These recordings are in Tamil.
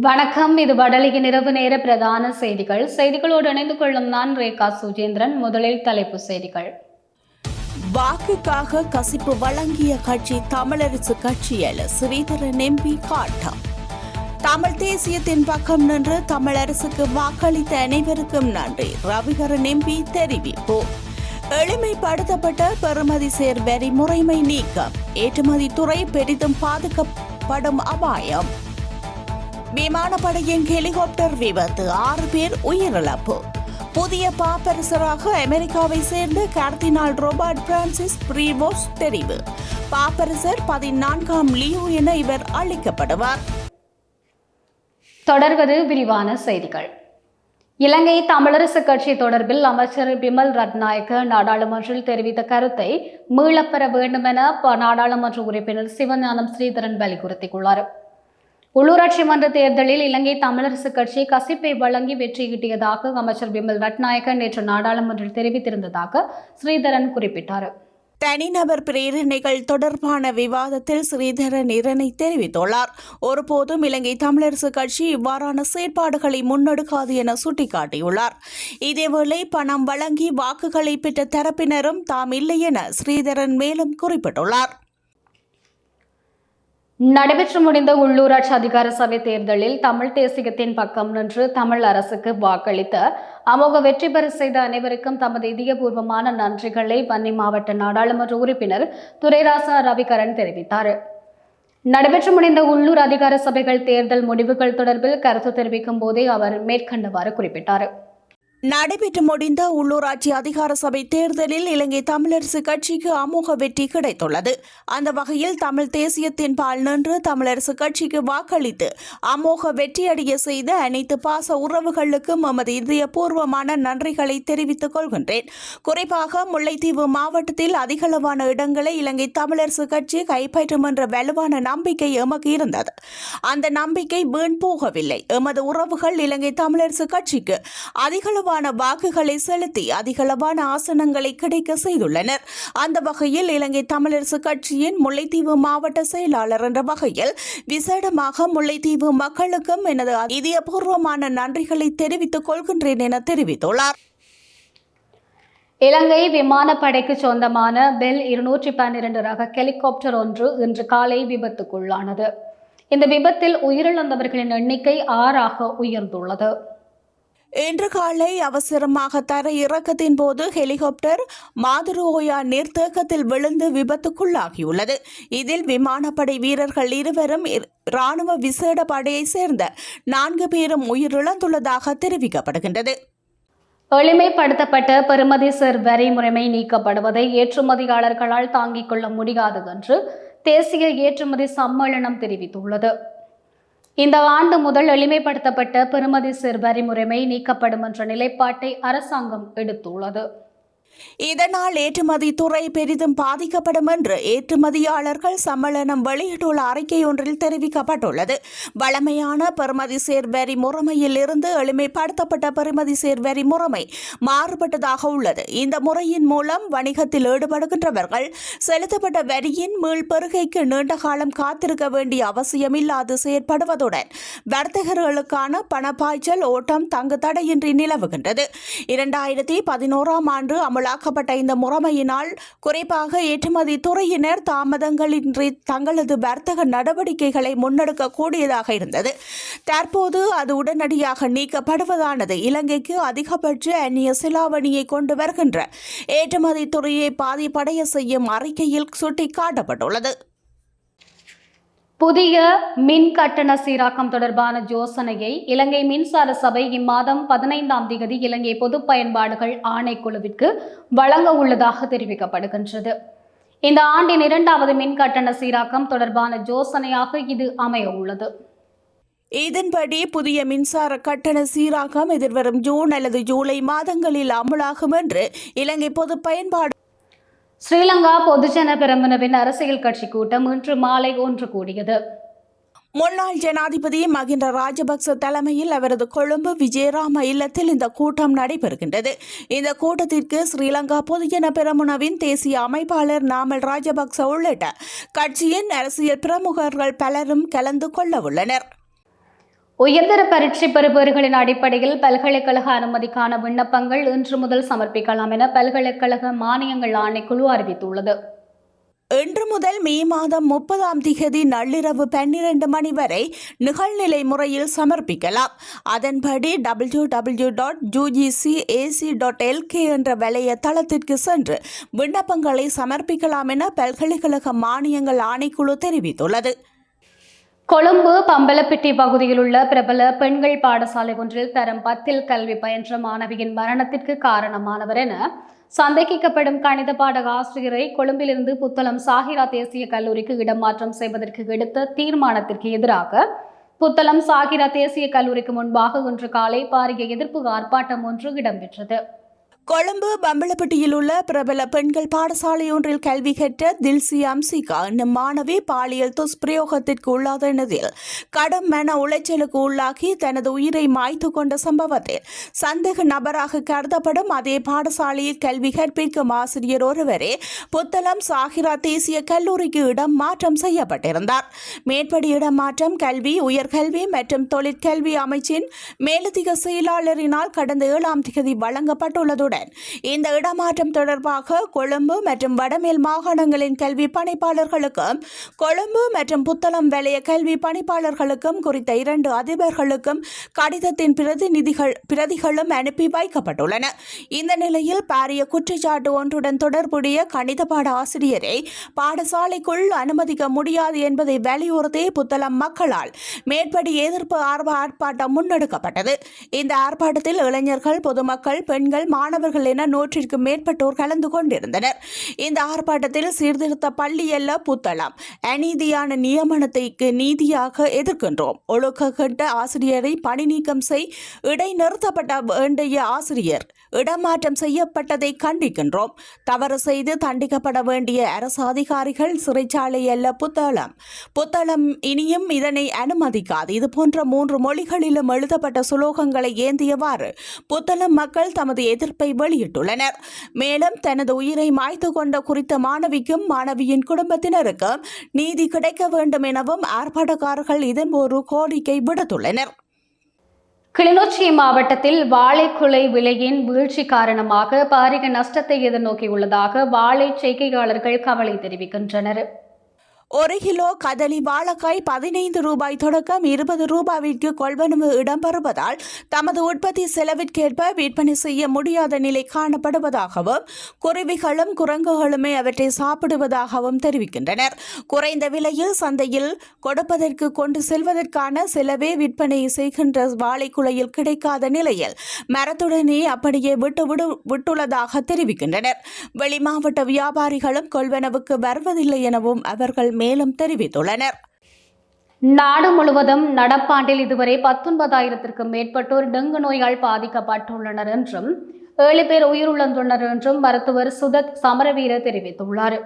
வணக்கம். இது வடலியின் இரவு நேர பிரதான செய்திகள். செய்திகளோடு இணைந்து கொள்ளும் நான் ரேகா சுஜேந்திரன். முதலில் தலைப்பு செய்திகள். வாக்குக்காக கசிப்பு வழங்கிய கட்சி தமிழரசு கட்சியில் ஸ்ரீதரன் எம்பி காட்டம் தமிழ் தேசியத்தின் பக்கம் நின்று தமிழரசுக்கு வாக்களித்த அனைவருக்கும் நன்றி. ரவிகரன் எம்பி தெரிவிப்பு. எளிமைப்படுத்தப்பட்ட பெறுமதி சேர் வரி முறைமை நீக்கம். ஏற்றுமதி துறை பெரிதும் பாதுகாப்படும் அபாயம். விமானப்படையின் ஹெலிகாப்டர் விபத்து. ஆறு பேர் உயிரிழப்பு. புதிய பாப்பரசராக அமெரிக்காவை சேர்ந்த கர்தினால் ரோபர்ட் பிரான்சிஸ் பிரீவோஸ் தெரிவு. பாப்பரசர் பதினான்காம் லியோ என இவர் அழைக்கப்படுவார் தொடர்வது விரிவான செய்திகள். இலங்கை தமிழரசு கட்சி தொடர்பில் அமைச்சர் பிமல் ரத்நாயக்க நாடாளுமன்றில் தெரிவித்த கருத்தை மீளப்பெற வேண்டுமென நாடாளுமன்ற உறுப்பினர் சிவஞானம் ஸ்ரீதரன் வலியுறுத்தியுள்ளார். உள்ளூராட்சி மன்ற தேர்தலில் இலங்கை தமிழரசு கட்சி கசிப்பை வழங்கி வெற்றி கிட்டியதாக அமைச்சர் பிமல் ரட்நாயக்க நேற்று நாடாளுமன்றில் தெரிவித்திருந்ததாக ஸ்ரீதரன் குறிப்பிட்டார். தனிநபர் பிரேரணைகள் தொடர்பான விவாதத்தில் ஸ்ரீதரன் இதனை தெரிவித்துள்ளார். ஒருபோதும் இலங்கை தமிழரசு கட்சி இவ்வாறான செயற்பாடுகளை முன்னெடுக்காது என சுட்டிக்காட்டியுள்ளார். இதேவேளை பணம் வழங்கி வாக்குகளை பெற்ற தரப்பினரும் தாம் இல்லை என ஸ்ரீதரன் மேலும் குறிப்பிட்டுள்ளார். நடைபெற்று முடிந்த உள்ளூராட்சி அதிகார சபை தேர்தலில் தமிழ் தேசியத்தின் பக்கம் நின்று தமிழ் அரசுக்கு வாக்களித்த அமோக வெற்றி பெற செய்த அனைவருக்கும் தமது இதயபூர்வமான நன்றிகளை வன்னி மாவட்ட நாடாளுமன்ற உறுப்பினர் துரைராசா ரவிகரன் தெரிவித்தார். நடைபெற்று முடிந்த உள்ளூர் அதிகார சபைகள் தேர்தல் முடிவுகள் தொடர்பில் கருத்து தெரிவிக்கும் போதே அவர் மேற்கண்டவாறு குறிப்பிட்டார். நடைபெற்று முடிந்த உள்ளூராட்சி அதிகார சபை தேர்தலில் இலங்கை தமிழரசு கட்சிக்கு அமோக வெற்றி கிடைத்துள்ளது. அந்த வகையில் தமிழ் தேசியத்தின் பால் நின்று தமிழரசு கட்சிக்கு வாக்களித்து அமோக வெற்றியடைய செய்த அனைத்து பாச உறவுகளுக்கும் எமது இதயபூர்வமான நன்றிகளை தெரிவித்துக் கொள்கின்றேன். குறிப்பாக முல்லைத்தீவு மாவட்டத்தில் அதிகளவான இடங்களை இலங்கை தமிழரசு கட்சி கைப்பற்றும் என்ற வலுவான நம்பிக்கை எமக்கு இருந்தது. அந்த நம்பிக்கை வீண் போகவில்லை. எமது உறவுகள் இலங்கை தமிழரசு கட்சிக்கு அதிகளவான வாக்குகளை செலுத்தி அதிகளவான ஆசனங்களை கிடைக்க செய்துள்ளனர். அந்த வகையில் இலங்கை தமிழரசு கட்சியின் முல்லைத்தீவு மாவட்ட செயலாளர் என்ற வகையில் விசேடமாக முல்லைத்தீவு மக்களுக்கும் எனது இதயபூர்வமான நன்றிகளை தெரிவித்துக் கொள்கின்றேன் என தெரிவித்துள்ளார். இலங்கை விமானப்படைக்கு சொந்தமான பெல் இருநூற்றி பன்னிரண்டு ரக ஹெலிகாப்டர் ஒன்று இன்று காலை விபத்துக்குள்ளானது. இந்த விபத்தில் உயிரிழந்தவர்களின் எண்ணிக்கை ஆறாக உயர்ந்துள்ளது. இன்று காலை அவசரமாக தர இறக்கத்தின் போது ஹெலிகாப்டர் மாதுரோயா நீர்த்தேக்கத்தில் விழுந்து விபத்துக்குள்ளாகியுள்ளது. இதில் விமானப்படை வீரர்கள் இருவரும் இர்- ராணுவ விசேட படையைச் சேர்ந்த நான்கு பேரும் உயிரிழந்துள்ளதாக தெரிவிக்கப்படுகின்றது. எளிமைப்படுத்தப்பட்ட பெறுமதி செர் வரி முறைமை நீக்கப்படுவதை ஏற்றுமதியாளர்களால் தாங்கிக் கொள்ள முடியாது என்று தேசிய ஏற்றுமதி சம்மேளனம் தெரிவித்துள்ளது. இந்த ஆண்டு முதல் எளிமைப்படுத்தப்பட்ட பெறுமதி சிறு வரி முறைமை நீக்கப்படும் என்ற நிலைப்பாட்டை அரசாங்கம் எடுத்துள்ளது. இதனால் ஏற்றுமதி துறை பெரிதும் பாதிக்கப்படும் என்று ஏற்றுமதியாளர்கள் சம்மேளனம் வெளியிட்டுள்ள அறிக்கை ஒன்றில் தெரிவிக்கப்பட்டுள்ளது. வழமையான பெறுமதி சேர் வரி முறைமையில் இருந்து எளிமைப்படுத்தப்பட்ட பெறுமதி சேர் வரி முறைமை மாறுபட்டதாக உள்ளது. இந்த முறையின் மூலம் வணிகத்தில் ஈடுபடுகின்றவர்கள் செலுத்தப்பட்ட வரியின் மீள்பெருகைக்கு நீண்ட காலம் காத்திருக்க வேண்டிய அவசியமில்லாது செயற்படுவதுடன் வர்த்தகர்களுக்கான பணப்பாய்ச்சல் ஓட்டம் தங்கு தடையின்றி நிலவுகின்றது. இரண்டாயிரத்தி பதினோராம் ஆண்டு உள்ளாக்கப்பட்ட இந்த முறைமையினால் குறிப்பாக ஏற்றுமதி துறையினர் தாமதங்களின்றி தங்களது வர்த்தக நடவடிக்கைகளை முன்னெடுக்க கூடியதாக இருந்தது. தற்போது அது உடனடியாக நீக்கப்படுவதானது. இலங்கைக்கு அதிகபட்ச அந்நிய சிலாவணியை கொண்டு வருகின்ற ஏற்றுமதி துறையை பாதிப்படைய செய்யும் அறிக்கையில் சுட்டிக்காட்டப்பட்டுள்ளது. புதிய மின் கட்டண சீராக்கம் தொடர்பான யோசனையை இலங்கை மின்சார சபை இம்மாதம் பதினைந்தாம் தேதி இலங்கை பொது பயன்பாடுகள் ஆணைக்குழுவிற்கு வழங்க உள்ளதாக தெரிவிக்கப்படுகின்றது. இந்த ஆண்டின் இரண்டாவது மின் கட்டண சீராக்கம் தொடர்பான யோசனையாக இது அமைய உள்ளது. இதன்படி புதிய மின்சார கட்டண சீராக்கம் எதிர்வரும் ஜூன் அல்லது ஜூலை மாதங்களில் அமலாகும் என்று இலங்கை பொது பயன்பாடு ஸ்ரீலங்கா பொதுஜன பெரமுனவின் அரசியல் கட்சி கூட்டம் இன்று மாலை ஒன்று கூடியது. முன்னாள் ஜனாதிபதி மகிந்த ராஜபக்ச தலைமையில் அவரது கொழும்பு விஜயராம இல்லத்தில் இந்த கூட்டம் நடைபெறுகின்றது. இந்த கூட்டத்திற்கு ஸ்ரீலங்கா பொதுஜன பெரமுனவின் தேசிய அமைப்பாளர் நாமல் ராஜபக்ச உள்ளிட்ட கட்சியின் அரசியல் பிரமுகர்கள் பலரும் கலந்து கொள்ள உள்ளனர். உயர்தர பரீட்சை பெறுபவர்களின் அடிப்படையில் பல்கலைக்கழக அனுமதிக்கான விண்ணப்பங்கள் இன்று முதல் சமர்ப்பிக்கலாம் என பல்கலைக்கழக மானியங்கள் ஆணைக்குழு அறிவித்துள்ளது. இன்று முதல் மே மாதம் முப்பதாம் திகதி நள்ளிரவு பன்னிரண்டு மணி வரை நிகழ்நிலை முறையில் சமர்ப்பிக்கலாம். அதன்படி W W dot UGC AC dot LK என்ற வலைய தளத்திற்கு சென்று விண்ணப்பங்களை சமர்ப்பிக்கலாம் என பல்கலைக்கழக மானியங்கள் ஆணைக்குழு தெரிவித்துள்ளது. கொழும்பு பம்பலப்பிட்டி பகுதியில் உள்ள பிரபல பெண்கள் பாடசாலை ஒன்றில் தரம் பத்தில் கல்வி பயின்ற மாணவியின் மரணத்திற்கு காரணமானவர் என சந்தேகிக்கப்படும் கணித பாடக ஆசிரியரை கொழும்பிலிருந்து புத்தளம் சாகிரா தேசிய கல்லூரிக்கு இடமாற்றம் செய்வதற்கு எடுத்த தீர்மானத்திற்கு எதிராக புத்தளம் சாகிரா தேசிய கல்லூரிக்கு முன்பாக இன்று காலை பாரிய எதிர்ப்பு ஆர்ப்பாட்டம் ஒன்று இடம்பெற்றது. கொழும்பு பம்பளப்பட்டியில் உள்ள பிரபல பெண்கள் பாடசாலை ஒன்றில் கல்வி கற்ற தில்சி அம்சிகா என்னும் மாணவி பாலியல் துஷ்பிரயோகத்திற்கு உள்ளாதனதில் கடும் மன உளைச்சலுக்கு உள்ளாகி தனது உயிரை மாய்த்து கொண்ட சம்பவத்தில் சந்தேக நபராக கருதப்படும் அதே பாடசாலையில் கல்வி கற்பிக்கும் ஆசிரியர் ஒருவரே புத்தளம் சாகிரா தேசிய கல்லூரிக்கு இடம் மாற்றம் செய்யப்பட்டிருந்தார். மேற்படி இடமாற்றம் கல்வி உயர்கல்வி மற்றும் தொழிற்கல்வி அமைச்சின் மேலதிக செயலாளரினால் கடந்த ஏழாம் தேதி வழங்கப்பட்டுள்ளதுடன் இந்த இடமாற்றம் தொடர்பாக கொழும்பு மற்றும் வடமேல் மாகாணங்களின் கல்வி பணிப்பாளர்களுக்கும் கொழும்பு மற்றும் புத்தளம் வலய கல்வி பணிப்பாளர்களுக்கும் குறித்த இரண்டு அதிபர்களுக்கும் கடிதத்தின் பிரதிநிதிகள் பிரதிகளும் அனுப்பி வைக்கப்பட்டுள்ளன. இந்த நிலையில் பாரிய குற்றச்சாட்டு ஒன்றுடன் தொடர்புடைய கணித பாட ஆசிரியரை பாடசாலைக்குள் அனுமதிக்க முடியாது என்பதை வலியுறுத்தி புத்தளம் மக்களால் மேற்படி எதிர்ப்பு ஆர்வ ஆர்ப்பாட்டம் முன்னெடுக்கப்பட்டது. இந்த ஆர்ப்பாட்டத்தில் இளைஞர்கள் பொதுமக்கள் பெண்கள் மாணவர்கள் என நூற்றிற்கு மேற்பட்டோர் கலந்து கொண்டிருந்தனர். இந்த ஆர்ப்பாட்டத்தில் சீர்திருத்த பள்ளி அல்ல புத்தளம் அநீதியான நியமனத்தைக்கு நீதியாக எதிர்க்கின்றோம். ஒழுக்க கெட்ட ஆசிரியரை பணி நீக்கம் செய் இடைநிறுத்தப்பட்ட வேண்டிய ஆசிரியர் இடமாற்றம் செய்யப்பட்டதை கண்டிக்கின்றோம். தவறு செய்து தண்டிக்கப்பட வேண்டிய அரசு அதிகாரிகள் சிறைச்சாலை அல்ல புத்தளம். புத்தளம் இனியும் இதனை அனுமதிக்காது. இது போன்ற மூன்று மொழிகளிலும் எழுதப்பட்ட சுலோகங்களை ஏந்தியவாறு புத்தளம் மக்கள் தமது எதிர்ப்பை வெளியிட்டுள்ளனர். மேலும் தனது உயிரை மாய்த்து கொண்ட குறித்த மாணவிக்கும் மாணவியின் குடும்பத்தினருக்கும் நீதி கிடைக்க வேண்டும் எனவும் ஆர்ப்பாட்டக்காரர்கள் இதன் ஒரு கோரிக்கை விடுத்துள்ளனர். கிளிநொச்சி மாவட்டத்தில் வாழைக்குலை விலையின் வீழ்ச்சி காரணமாக பாரிய நஷ்டத்தை எதிர்நோக்கியுள்ளதாக வாழை செய்கையாளர்கள் கவலை தெரிவிக்கின்றனர். ஒரு கிலோ கதலி வாழைக்காய் பதினைந்து ரூபாய் தொடக்கம் இருபது ரூபாய்க்கு கொள்வனவு இடம்பெறுவதால் தமது உற்பத்தி செலவிற்கேற்ப விற்பனை செய்ய முடியாத நிலை காணப்படுவதாகவும் குருவிகளும் குரங்குகளுமே அவற்றை சாப்பிடுவதாகவும் தெரிவிக்கின்றனர். குறைந்த விலையில் சந்தையில் கொடுப்பதற்கு கொண்டு செல்வதற்கான செலவே விற்பனை செய்கின்ற வாழைக்குலையில் கிடைக்காத நிலையில் மரத்துடனே அப்படியே விட்டு விடு விட்டுள்ளதாக தெரிவிக்கின்றனர். வெளிமாவட்ட வியாபாரிகளும் கொள்வனவுக்கு வருவதில்லை எனவும் அவர்கள் மேலும் தெரிவித்துள்ளனர். நாடு முழுவதும் நடப்பாண்டில் இதுவரை பத்தொன்பதாயிரத்திற்கும் மேற்பட்டோர் டெங்கு நோயால் பாதிக்கப்பட்டுள்ளனர் என்றும் ஏழு பேர் உயிரிழந்துள்ளனர் என்றும் மருத்துவர் சுதத் சமரவீர தெரிவித்துள்ளார்.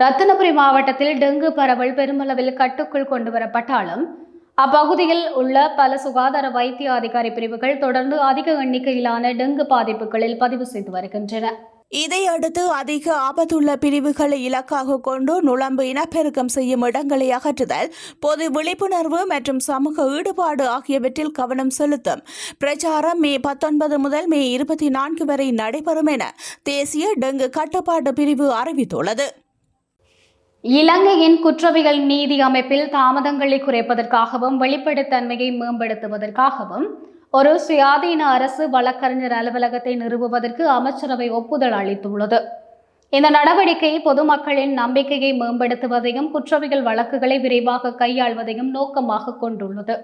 ரத்தினபுரி மாவட்டத்தில் டெங்கு பரவல் பெருமளவில் கட்டுக்குள் கொண்டு வரப்பட்டாலும் அப்பகுதியில் உள்ள பல சுகாதார வைத்திய அதிகாரி பிரிவுகள் தொடர்ந்து அதிக எண்ணிக்கையிலான டெங்கு பாதிப்புகளில் பதிவு செய்து வருகின்றன. இதையடுத்து அதிக ஆபத்துள்ள பிரிவுகளை இலக்காக கொண்டு நுழம்பு இனப்பெருக்கம் செய்யும் இடங்களை அகற்றுதல் பொது விழிப்புணர்வு மற்றும் சமூக ஈடுபாடு ஆகியவற்றில் கவனம் செலுத்தும். பிரச்சாரம் மே பத்தொன்பது முதல் மே இருபத்தி நான்கு வரை நடைபெறும் என தேசிய டெங்கு கட்டுப்பாட்டு பிரிவு அறிவித்துள்ளது. இலங்கையின் குற்றவியல் நீதி அமைப்பில் தாமதங்களை குறைப்பதற்காகவும் வெளிப்படைத்தன்மையை மேம்படுத்துவதற்காகவும் ஒரு சுயாதீன அரசு வழக்கறிஞர் அலுவலகத்தை நிறுவுவதற்கு அமைச்சரவை ஒப்புதல் அளித்துள்ளது. இந்த நடவடிக்கை பொதுமக்களின் நம்பிக்கையை மேம்படுத்துவதையும் குற்றவியல் வழக்குகளை விரைவாக கையாள்வதையும் நோக்கமாக கொண்டுள்ளது.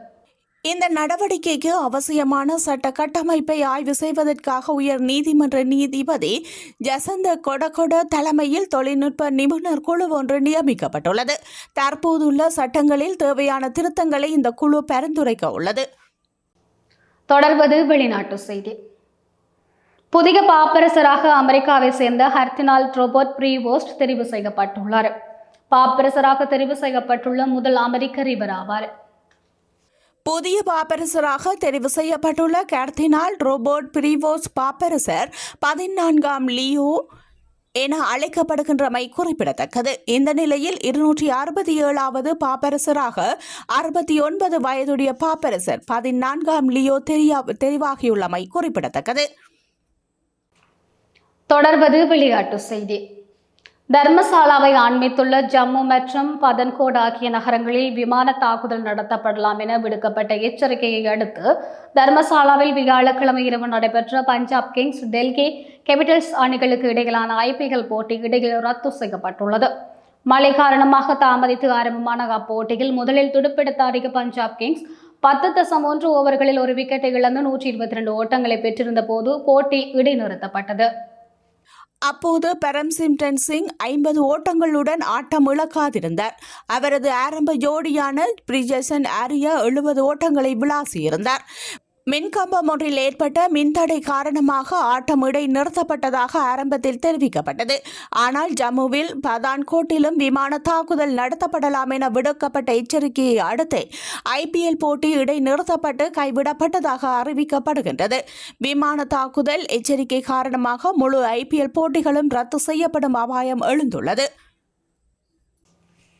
இந்த நடவடிக்கைக்கு அவசியமான சட்ட கட்டமைப்பை ஆய்வு செய்வதற்காக உயர் நீதிமன்ற நீதிபதி ஜசந்த கொடகொட தலைமையில் தொழில்நுட்ப நிபுணர் குழு ஒன்று நியமிக்கப்பட்டுள்ளது. தற்போதுள்ள சட்டங்களில் தேவையான திருத்தங்களை இந்த குழு பரிந்துரைக்க உள்ளது. தொடர்வது வெளிநாட்டு செய்தி. புதிய பாப்பரசராக அமெரிக்காவை சேர்ந்த ஹர்தினால் ரோபோட் ப்ரீவோஸ்ட் தெரிவு செய்யப்பட்டுள்ளார். பாப்பரசராக தெரிவு செய்யப்பட்டுள்ள முதல் அமெரிக்கர் இவர் ஆவார். புதிய பாப்பரசராக தெரிவு செய்யப்பட்டுள்ள கர்தினால் ரோபோட் பிரிவோஸ் பாப்பரசர் பதினான்காம் லியோ என அழைக்கப்படுகின்றமை குறிப்பிடத்தக்கது. இந்த நிலையில் இருநூற்றி அறுபத்தி ஏழாவது பாப்பரசராக அறுபத்தி ஒன்பது வயதுடைய பாப்பரசர் பதினான்காம் லியோ தெரியா தெரிவாகியுள்ளமை குறிப்பிடத்தக்கது. தொடர்வது விளையாட்டு செய்தி. தர்மசாலாவை ஆண்மித்துள்ள ஜம்மு மற்றும் பதன்கோட் ஆகிய நகரங்களில் விமான தாக்குதல் நடத்தப்படலாம் என விடுக்கப்பட்ட எச்சரிக்கையை அடுத்து தர்மசாலாவில் வியாழக்கிழமை இரவு நடைபெற்ற பஞ்சாப் கிங்ஸ் டெல்லி கேபிட்டல்ஸ் அணிகளுக்கு இடையிலான ஐபிஎல் போட்டி இடையில் ரத்து செய்யப்பட்டுள்ளது. மழை காரணமாக தாமதித்து ஆரம்பமான அப்போட்டியில் முதலில் துடுப்பெடுத்த அடிக்க பஞ்சாப் கிங்ஸ் பத்து தசம் ஒன்று ஓவர்களில் ஒரு விக்கெட்டை இழந்து நூற்றி இருபத்தி ரெண்டு ஓட்டங்களை பெற்றிருந்த போது போட்டி இடைநிறுத்தப்பட்டது. அப்போது பரம்சிம்டன் சிங் ஐம்பது ஓட்டங்களுடன் ஆட்டம் இழக்காதிருந்தார். அவரது ஆரம்ப ஜோடியான பிரிஜசன் ஆரியா எழுபது ஓட்டங்களை விளாசியிருந்தார். மின்கம்பம் ஒன்றில் ஏற்பட்ட மின்தடை காரணமாக ஆட்டம் இடை நிறுத்தப்பட்டதாக ஆரம்பத்தில் தெரிவிக்கப்பட்டது. ஆனால் ஜம்முவில் பதான்கோட்டிலும் விமான தாக்குதல் நடத்தப்படலாம் என விடுக்கப்பட்ட எச்சரிக்கையை அடுத்து ஐபிஎல் போட்டி இடை நிறுத்தப்பட்டு கைவிடப்பட்டதாக அறிவிக்கப்படுகின்றது. விமான தாக்குதல் எச்சரிக்கை காரணமாக முழு ஐபிஎல் போட்டிகளும் ரத்து செய்யப்படும் அபாயம் எழுந்துள்ளது.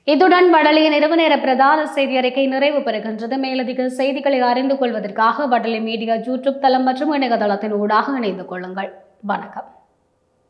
இத்துடன் வடலிய இரவு நேர பிரதான செய்தி அறிக்கை நிறைவு பெறுகின்றது. மேலதிக செய்திகளை அறிந்து கொள்வதற்காக வடலி மீடியா யூடியூப் தளம் மற்றும் இணையதளத்தின் ஊடாக இணைந்து கொள்ளுங்கள். வணக்கம்.